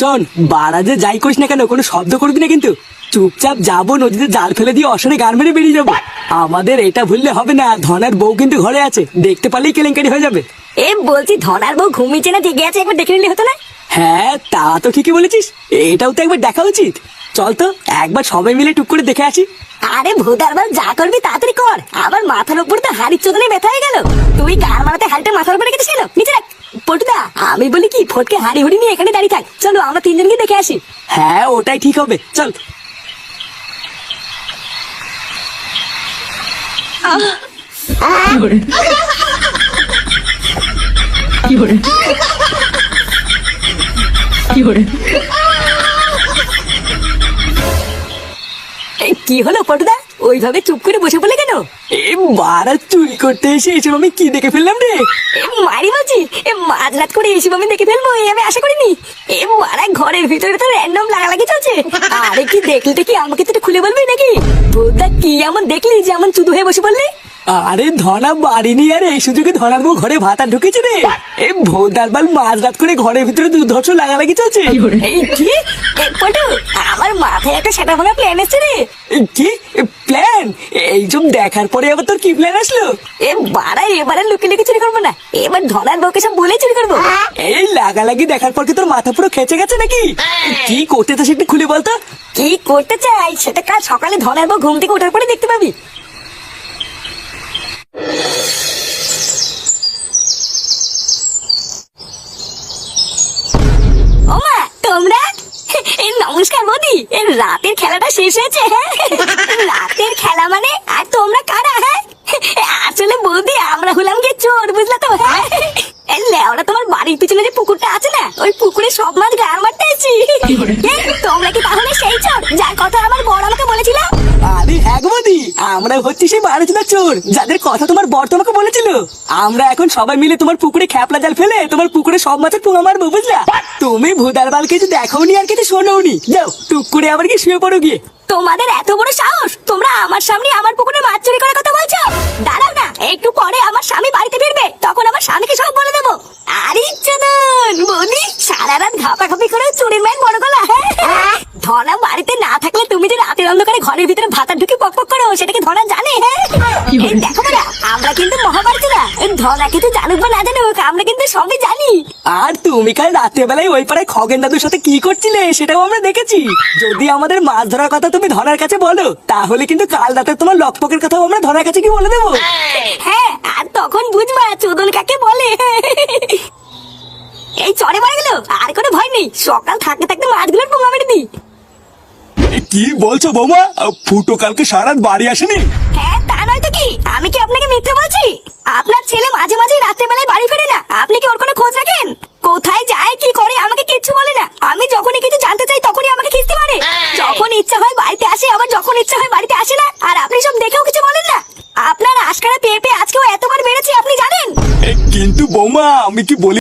শোন বাড়া যে যাই করিস না কেন কোনো শব্দ করবি না কিন্তু। চুপচাপ যাব নদীতে জাল ফেলে দিয়ে অসরে গান মেরে বেরিয়ে যাব। আমাদের এটা ভুললে হবে না ধনার বউ কিন্তু ঘরে আছে দেখতে পারলেই কেলেঙ্কারি হয়ে যাবে। এ বলছি ধনার বউ ঘুমিয়েছে না ঠিক আছে একবার দেখে নিলে হতো না? হ্যাঁ তা তো ঠিকই বলেছিস এটাও তো একবার দেখা উচিত। চল তো একবার সবাই মিলে টুক করে দেখে আসি। আরে ভূতার বল যা করবি তাড়াতাড়ি কর। আবার মাথার উপর তো হাড়ির চোদনে ব্যথা হয়ে গেল। তুই গান মারাতে হাড়িটা মাথার উপরে রেখেছিস কেন? নিচে রাখ। পটুদা আমি বলি কি ফটকে হাড়ি হুড়ি নিয়ে এখানে দাঁড়িয়ে থাক। চলো আমরা দেখে আসি। হ্যাঁ ওটাই ঠিক হবে। চল। কি হলো পটুদা? ওইভাবে চুপ করে বসে পড়লে কেন? এ চুরি করতে এসে এসব আমি কি দেখে ফেললাম রে? এ মাঝরাত করে এসব আমি দেখে ফেলব এই আমি আশা করিনি। এ মারা ঘরের ভিতরে তো র্যান্ডম লাগালাগি চলছে। আরে কি দেখলি কি আমাকে তো খুলে বলবি নাকি? ভূতদা কি এমন দেখলি যে এমন চুদু হয়ে বসে পড়লি? আরে ধনা বাড়ি নিয়ে আরে এই সুযোগে ধনার বউ ঘরে ভাতা ঢুকেছে রে। এ ভোদার বাল মাঝ রাত করে ঘরের ভিতরে দুর্ধর্ষ লাগালাগি চলছে। এই কি? পটু আমার মাথায় একটা সেটা ভাঙা প্ল্যান এসছে রে। কি? প্ল্যান এইসব দেখার পরে আবার তোর কি প্ল্যান আসলো? এ বাড়া এবারে লুকি লুকি চুরি করব না। এবার ধনার বউকে সব বলে চুরি করব। এই লাগালাগি দেখার পর কি তোর মাথা পুরো খেচে গেছে নাকি? কি করতে তো সেটা খুলে বলতো? কি করতে চাই? সেটা কাল সকালে ধনার বউ ঘুম থেকে ওঠার পরে দেখতে পাবি। ওমা তোমরা? এই নমস্কার মোদি এই রাতের খেলাটা শেষ হয়েছে। হ্যাঁ মানে আর তোমরা কারা হ্যাঁ? আসলে বৌদি আমরা হলাম গিয়ে চোর বুঝলা তো? হ্যাঁ? লেওরা তোমার বাড়ির পিছনে যে পুকুরটা আছে না ওই পুকুরে সব মাছ গায়ে মারতে এসেছি। তোমরা কি তাহলে সেই চোর যার কথা আমরা হচ্ছি সেই বারোজনা চোর যাদের কথা তোমার বর তোমাকে বলেছিল। আমরা এখন সবাই মিলে তোমার পুকুরে খ্যাপলা জাল ফেলে তোমার পুকুরে সব মাছের পোঙা মারবো বুঝলা? তুমি ভুদার বাল কিছু দেখোনি আর কিছু শোনোনি। যাও টুক করে আবার কি শুয়ে পড়ো গিয়ে। তোমাদের এত বড় সাহস? তোমরা আমার সামনে আমার পুকুরে মাছ চুরি করার কথা বলছো? দাঁড়াও না একটু পরে আমার স্বামী বাড়িতে ফিরবে তখন আমার স্বামীকে সব বলে দেবো। আরে চোদন বলি সারা রাত ঘাপা ঘাপি করে চুরির ম্যান বড় গলা হ্যাঁ? ধনা বাড়িতে না থাকলে তুমি যে রাতের অন্ধকারে ঘরের ভিতরে ভাতা পক পক সেটাকে ধনা জানে হ্যাঁ দেখো না আমরা কিন্তু মহাভারত না ধনা কিন্তু জানুক বা না জানুক আমরা কিন্তু সবই জানি। আর তুমি কাল রাতের বেলায় ওই পাড়ায় খগেন দাদুর সাথে কি করছিলে সেটাও আমরা দেখেছি। যদি আমাদের মাছ ধরার কথা তুমি ধরার কাছে বলো তাহলে কিন্তু কাল রাতে তোমার লকপকের কথাও আমরা ধরার কাছে কি বলে দেবো? হ্যাঁ আর তখন বুঝবা চোদন কাকে বলে। এই চরে মারা গেল আর কোনো ভয় নেই। সকাল থাকতে থাকতে মাছগুলোর মেরে দিই কি বলছো বৌমা? ফুটো কালকে সারা বাড়ি আসেনি? হ্যাঁ তা নয় তো কি? আমি কি আপনাকে মিথ্যে বলছি? আপনার ছেলে মাঝে মাঝে রাত্রে বেলায় বাড়ি ফেরে না। আপনি কি ওর কোনো খোঁজ রাখেন? কোথায় যায় কি করে আমাকে কিচ্ছু বলে না। আমি যখনই কিছু জানতে চাই তখনই আমাকে খিস্তি মারে। যখন ইচ্ছা হয় বাড়িতে আসে আবার যখন ইচ্ছা হয় বাড়িতে আসে না আর আপনি সব দেখেও কিছু বলেন না। আপনার আশকারা পেয়ে পেয়ে আজকেও এতবার বেড়েছে আপনি জানেন? কিন্তু বৌমা আমি কি বলি